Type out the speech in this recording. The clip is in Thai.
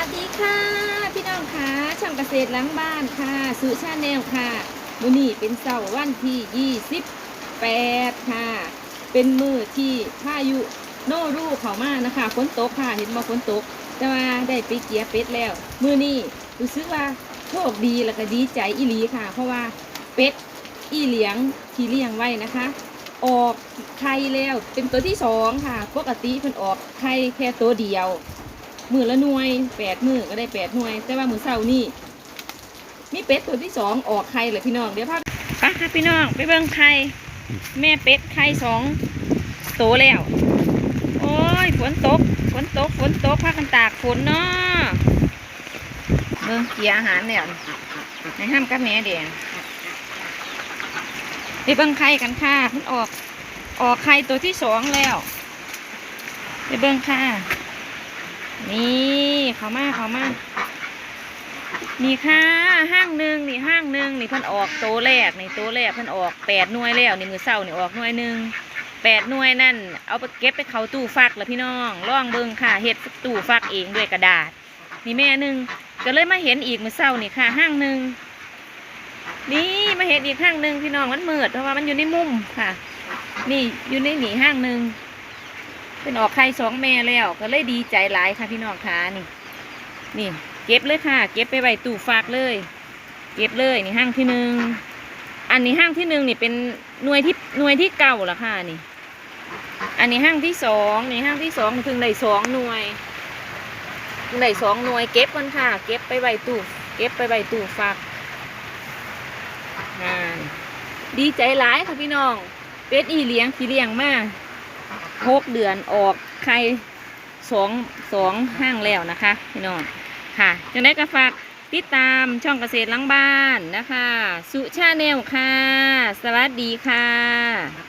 วัสดีค่ะ พี่น้องค่ะช่างเกษตรหล้างบ้านค่ะสุชาแนลค่ะมื้อนี้เป็นเสาร์วันที่ 28 ค่ะ เป็นมือที่พายุโนรูเข้ามานะคะฝนตกค่ะเห็นบ่ฝนตก แต่ว่าได้ไปเกียเป็ดแล้ว มือนี้รู้สึกว่าโชคดีแล้วก็ดีใจอีหลีค่ะ เพราะว่าเป็ดอีเหลียงที่เลี้ยงไว้นะคะ ออกไข่แล้วเป็นตัวที่สองค่ะ ปกติเพิ่นออกไข่แค่ตัวเดียว มือละหน่วยแปดมือก็ได้แปดหน่วย แต่ว่ามือเศร้านี่มีเป็ดตัวที่สองออกไข่เลยพี่น้องเดี๋ยวพาไปค่ะพี่น้องไปเบิ่งไข่แม่เป็ดไข่สองโตแล้ว โอ้ยฝนตกฝนตกฝนตกพากันตากฝนเนาะเบิ่งเกียอาหารแล้วในห้ามกับแม่แดงไปเบิ่งไข่กันค่ะมันออกออกไข่ตัวที่สองแล้วไปเบิ่งค่ะ นี่เขามาเขามานี่ค่ะห้างหนึ่งนี่ห้างหนึ่งนี่เพิ่นออกโตวแรกนี่โตวแรกเพิ่นออกแปดหน่วยแล้วนี่มือเศร้านี่ออกหน่วยหนึ่งแปดหน่วยนั่นเอาไปเก็บไปเขาตู้ฟักแล้วพี่น้องล่องเบิงค่ะเฮ็ดตู้ฟักเองด้วยกระดาษ นี่แม่หนึ่งก็เลยมาเห็นอีกมือเศร้านี่ค่ะห้างหนึ่งนี่มาเห็นอีกห้างหนึ่งพี่น้องมันมืดเพราะว่ามันอยู่ในมุมค่ะ นี่อยู่ในหนีห้างหนึ่ง เป็นออกไข่สองแม่แล้ว ก็เลยดีใจหลายค่ะพี่น้องค่ะนี่ นี่ เก็บเลยค่ะ เก็บไปไว้ตู้ฝากเลย เก็บเลยนี่ห้างที่หนึ่งอันนี้ห้างที่หนึ่งนี่เป็นหน่วยที่หน่วยที่เก่าละค่ะนี่ อันนี้ห้างที่สองนี่ห้างที่สองถึงได้สองหน่วยถึงได้สองหน่วยเก็บกันค่ะ เก็บไปไว้ตู้เก็บไปไว้ตู้ฝากดีใจหลายค่ะพี่น้องเป็ดอีเลี้ยงพี่เลี้ยงมาก หกเดือนออกไข่สองสองห้างแล้วนะคะพี่น้องค่ะจังได้กระฝากติดตามช่องเกษตรล้างบ้านนะคะ สุชาแนลค่ะ สวัสดีค่ะ